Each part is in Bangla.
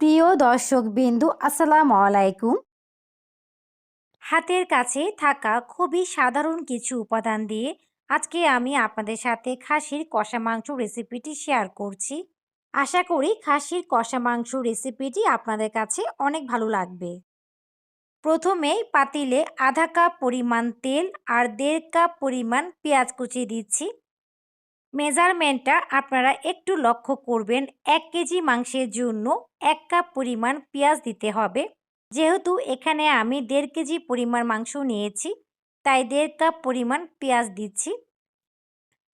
প্রিয় দর্শক বিন্দু আসসালাম আলাইকুম। হাতের কাছে থাকা খুবই সাধারণ কিছু উপাদান দিয়ে আজকে আমি আপনাদের সাথে খাসির কষা মাংস রেসিপিটি শেয়ার করছি। আশা করি খাসির কষা মাংস রেসিপিটি আপনাদের কাছে অনেক ভালো লাগবে। প্রথমেই পাতিলে আধা কাপ পরিমাণ তেল আর দেড় কাপ পরিমাণ পেঁয়াজ কুচি দিচ্ছি। মেজারমেন্টটা আপনারা একটু লক্ষ্য করবেন, এক কেজি মাংসের জন্য এক কাপ পরিমাণ পেঁয়াজ দিতে হবে। যেহেতু এখানে আমি দেড় কেজি পরিমাণ মাংস নিয়েছি, তাই দেড় কাপ পরিমাণ পেঁয়াজ দিচ্ছি।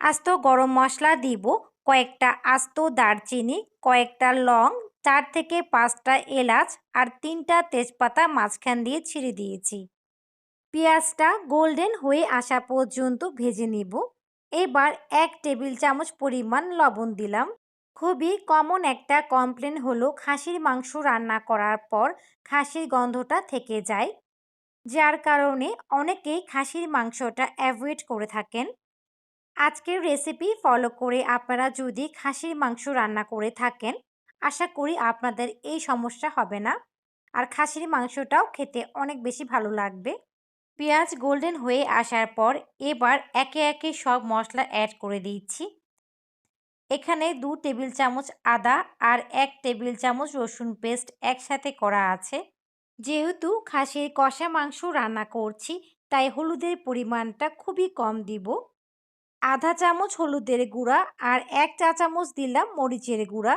আস্ত গরম মশলা দিব, কয়েকটা আস্ত দারচিনি, কয়েকটা লং, চার থেকে পাঁচটা এলাচ আর তিনটা তেজপাতা মাঝখান দিয়ে ছিঁড়ে দিয়েছি। পেঁয়াজটা গোল্ডেন হয়ে আসা পর্যন্ত ভেজে নিব। এবার এক টেবিল চামচ পরিমাণ লবণ দিলাম। খুবই কমন একটা কমপ্লেন হলো খাসির মাংস রান্না করার পর খাসির গন্ধটা থেকে যায়। যার কারণে অনেকেই খাসির মাংসটা অ্যাভয়েড করে থাকেন। আজকের রেসিপি ফলো করে আপনারা যদি খাসির মাংস রান্না করে থাকেন, আশা করি আপনাদের এই সমস্যা হবে না। আর খাসির মাংসটাও খেতে অনেক বেশি ভালো লাগবে। পেঁয়াজ গোল্ডেন হয়ে আসার পর এবার একে একে সব মশলা অ্যাড করে দিচ্ছি। এখানে দু টেবিল চামচ আদা আর এক টেবিল চামচ রসুন পেস্ট একসাথে করা আছে। যেহেতু খাসির কষা মাংস রান্না করছি, তাই হলুদের পরিমাণটা খুবই কম দিব। আধা চামচ হলুদের গুঁড়া আর এক চা চামচ দিলাম মরিচের গুঁড়া।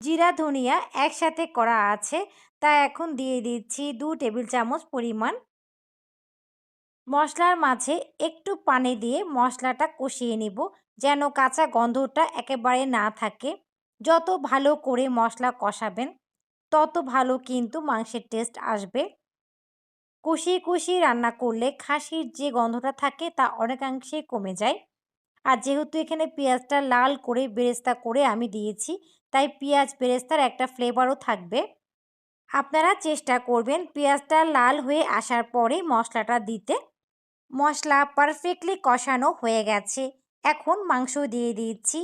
জিরা, ধনিয়া একসাথে করা আছে, তা এখন দিয়ে দিচ্ছি দু টেবিল চামচ পরিমাণ। মশলার মাঝে একটু পানি দিয়ে মশলাটা কষিয়ে নিব, যেন কাঁচা গন্ধটা একেবারে না থাকে। যত ভালো করে মশলা কষাবেন, তত ভালো কিন্তু মাংসের টেস্ট আসবে। কষিয়ে কষিয়ে রান্না করলে খাসির যে গন্ধটা থাকে তা অনেকাংশে কমে যায়। আর যেহেতু এখানে পেঁয়াজটা লাল করে বেরেস্তা করে আমি দিয়েছি, তাই পেঁয়াজ বেরেস্তার একটা ফ্লেভারও থাকবে। আপনারা চেষ্টা করবেন পেঁয়াজটা লাল হয়ে আসার পরে মশলাটা দিতে। মশলা পারফেক্টলি কষানো হয়ে গেছে। এখন মাংস দিয়ে দিচ্ছি।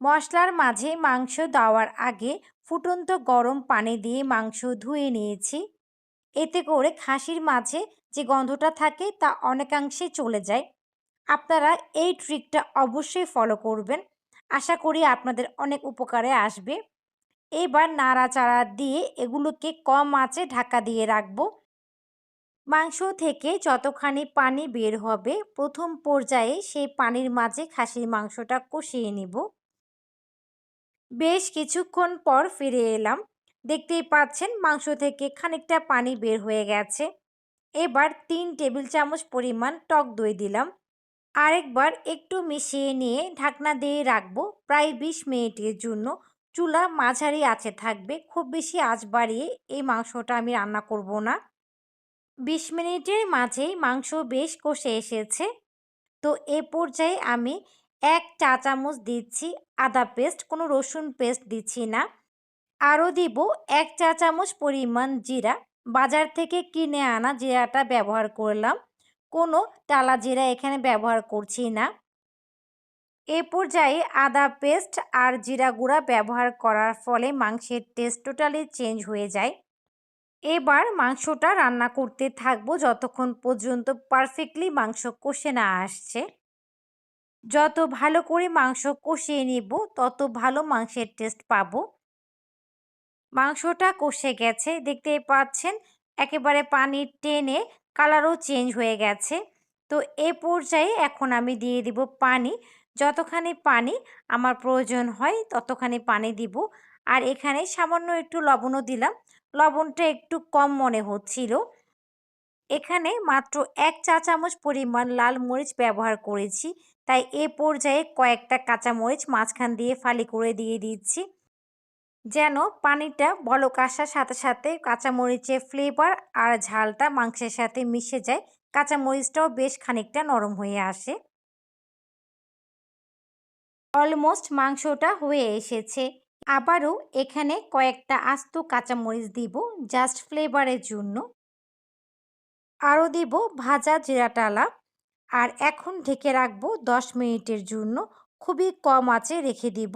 মশলার মাঝে মাংস দেওয়ার আগে ফুটন্ত গরম পানি দিয়ে মাংস ধুয়ে নিয়েছি। এতে করে খাসির মাঝে যে গন্ধটা থাকে তা অনেকাংশে চলে যায়। আপনারা এই ট্রিকটা অবশ্যই ফলো করবেন। আশা করি আপনাদের অনেক উপকারে আসবে। এবার নাড়াচাড়া দিয়ে এগুলোকে কম আঁচে ঢাকা দিয়ে রাখব। মাংস থেকে যতখানি পানি বের হবে, প্রথম পর্যায়ে সেই পানির মাঝে খাসির মাংসটা কষিয়ে নিব। বেশ কিছুক্ষণ পর ফিরে এলাম। দেখতেই পাচ্ছেন মাংস থেকে খানিকটা পানি বের হয়ে গেছে। এবার তিন টেবিল চামচ পরিমাণ টক দই দিলাম। আরেকবার একটু মিশিয়ে নিয়ে ঢাকনা দিয়ে রাখব প্রায় বিশ মিনিটের জন্য। চুলা মাঝারি আছে থাকবে, খুব বেশি আঁচ বাড়িয়ে এই মাংসটা আমি রান্না করব না। বিশ মিনিটের মাঝেই মাংস বেশ কষে এসেছে। তো এ পর্যায়ে আমি এক চা চামচ দিচ্ছি আদা পেস্ট, কোনো রসুন পেস্ট দিচ্ছি না। আরও দিব এক চা চামচ পরিমাণ জিরা। বাজার থেকে কিনে আনা জিরাটা ব্যবহার করলাম। কোনো টালা জিরা এখানে ব্যবহার করছি না। এ পর্যায়ে আদা পেস্ট আর জিরা গুঁড়া ব্যবহার করার ফলে মাংসের টেস্ট টোটালি চেঞ্জ হয়ে যায়। এবার মাংসটা রান্না করতে থাকব যতক্ষণ পর্যন্ত পারফেক্টলি মাংস কষে না আসছে। যত ভালো করে মাংস কষিয়ে নিব, তত ভালো মাংসের টেস্ট পাবো। মাংসটা কষে গেছে, দেখতে পাচ্ছেন একেবারে পানি টেনে কালারও চেঞ্জ হয়ে গেছে। তো এ পর্যায়ে এখন আমি দিয়ে দিব পানি। যতখানি পানি আমার প্রয়োজন হয় ততখানি পানি দিব। আর এখানে সামান্য একটু লবণও দিলাম। লবণটা একটু কম মনে হচ্ছিল। এখানে মাত্র এক চা চামচ পরিমাণ লাল মরিচ ব্যবহার করেছি। তাই এ পর্যায়ে কয়েকটা কাঁচা মরিচ মাঝখান দিয়ে ফালি করে দিয়ে দিচ্ছি। যেন পানিটা বলক আসার সাথে সাথে কাঁচামরিচের ফ্লেভার আর ঝালটা মাংসের সাথে মিশে যায়। কাঁচামরিচটাও বেশ খানিকটা নরম হয়ে আসে। অলমোস্ট মাংসটা হয়ে এসেছে। আবারও এখানে কয়েকটা আস্ত কাঁচামরিচ দিব জাস্ট ফ্লেভারের জন্য। আরও দিব ভাজা জিরাটালা আর এখন ঢেকে রাখব দশ মিনিটের জন্য। খুবই কম আঁচে রেখে দিব।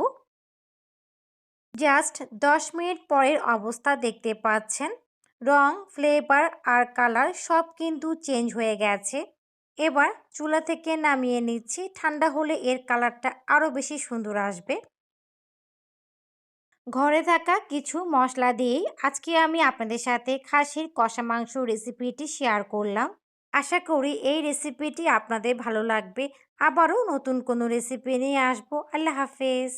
জাস্ট দশ মিনিট পরের অবস্থা দেখতে পাচ্ছেন। রং ফ্লেভার আর কালার সব কিন্তু চেঞ্জ হয়ে গেছে। এবার চুলা থেকে নামিয়ে নিচ্ছি। ঠান্ডা হলে এর কালারটা আরও বেশি সুন্দর আসবে। ঘরে থাকা কিছু মশলা দিয়েই আজকে আমি আপনাদের সাথে খাসির কষা মাংস রেসিপিটি শেয়ার করলাম। আশা করি এই রেসিপিটি আপনাদের ভালো লাগবে। আবারও নতুন কোনো রেসিপি নিয়ে আসব। আল্লাহ হাফেজ।